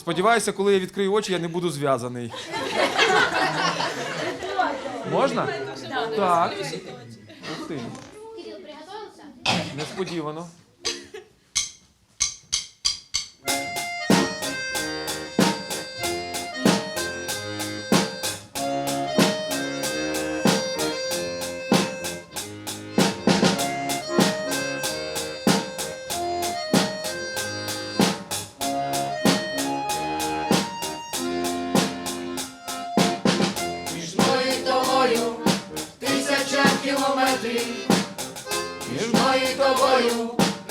Сподіваюся, коли я відкрию очі, я не буду зв'язаний. Можна? Так. Ух ти. Несподівано. І тобою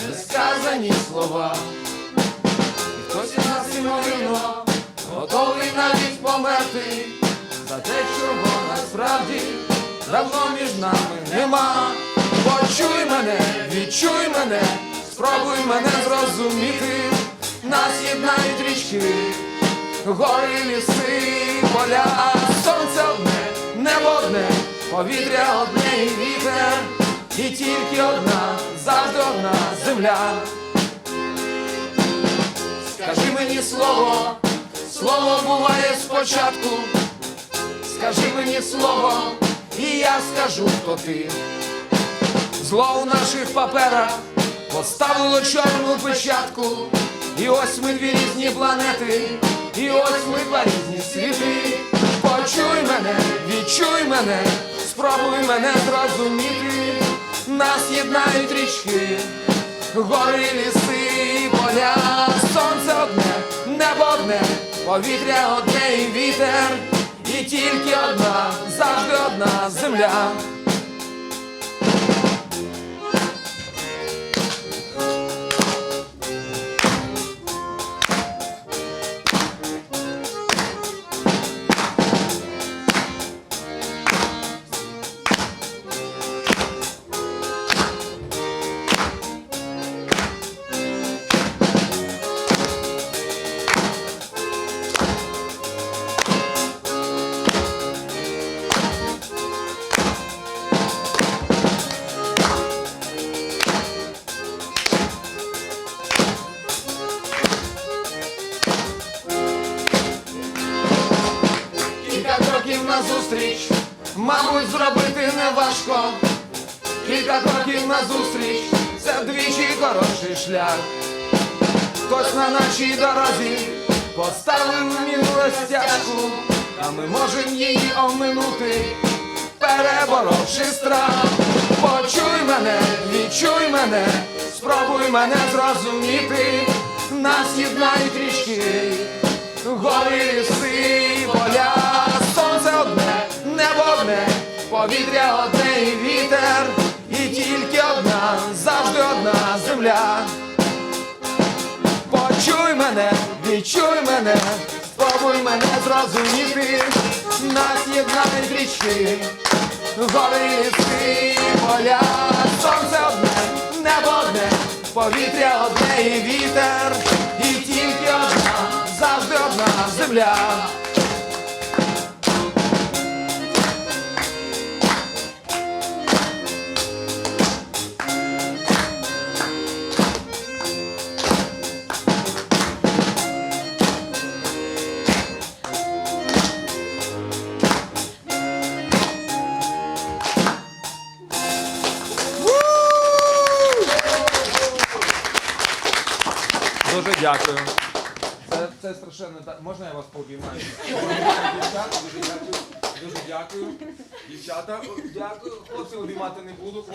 несказані слова. І хтось із нас ймовірно готовий навіть померти за те, чого насправді давно між нами нема. Почуй мене, відчуй мене, спробуй мене зрозуміти, нас єднають річки. Гори, ліси, поля, сонце одне, небо одне, повітря одне і вітер, і тільки одна, завжди одна земля. Скажи мені слово, слово буває спочатку. Скажи мені слово, і я скажу, хто ти. Зло у наших паперах поставило чорну печатку. І ось ми дві різні планети, і ось ми два різні світи. Почуй мене, відчуй мене, спробуй мене зрозуміти. Нас єднають річки, гори, ліси, поля, сонце одне, небо одне, повітря одне і вітер, і тільки одна, завжди одна земля. Кроків назустріч, мабуть, зробити не важко. Кілька кроків назустріч, це вдвічі коротший шлях. Хтось на нашій дорозі поставив мінуле стяжку, а ми можемо її оминути, переборовши страх. Почуй мене, відчуй мене, спробуй мене зрозуміти, нас єднають річки. Гори, повітря одне і вітер, і тільки одна, завжди одна земля. Почуй мене, відчуй мене, спробуй мене зрозуміти, нас єднають річки, гори, ліси, поля, сонце одне, небо одне, повітря одне і вітер, і тільки одна, завжди одна земля. Дуже дякую. Це, це страшенно. так. Можна я вас пообіймаю? Дівчата, дуже дякую. Дуже дякую. Дівчата, дякую. Хлопців обіймати не буду.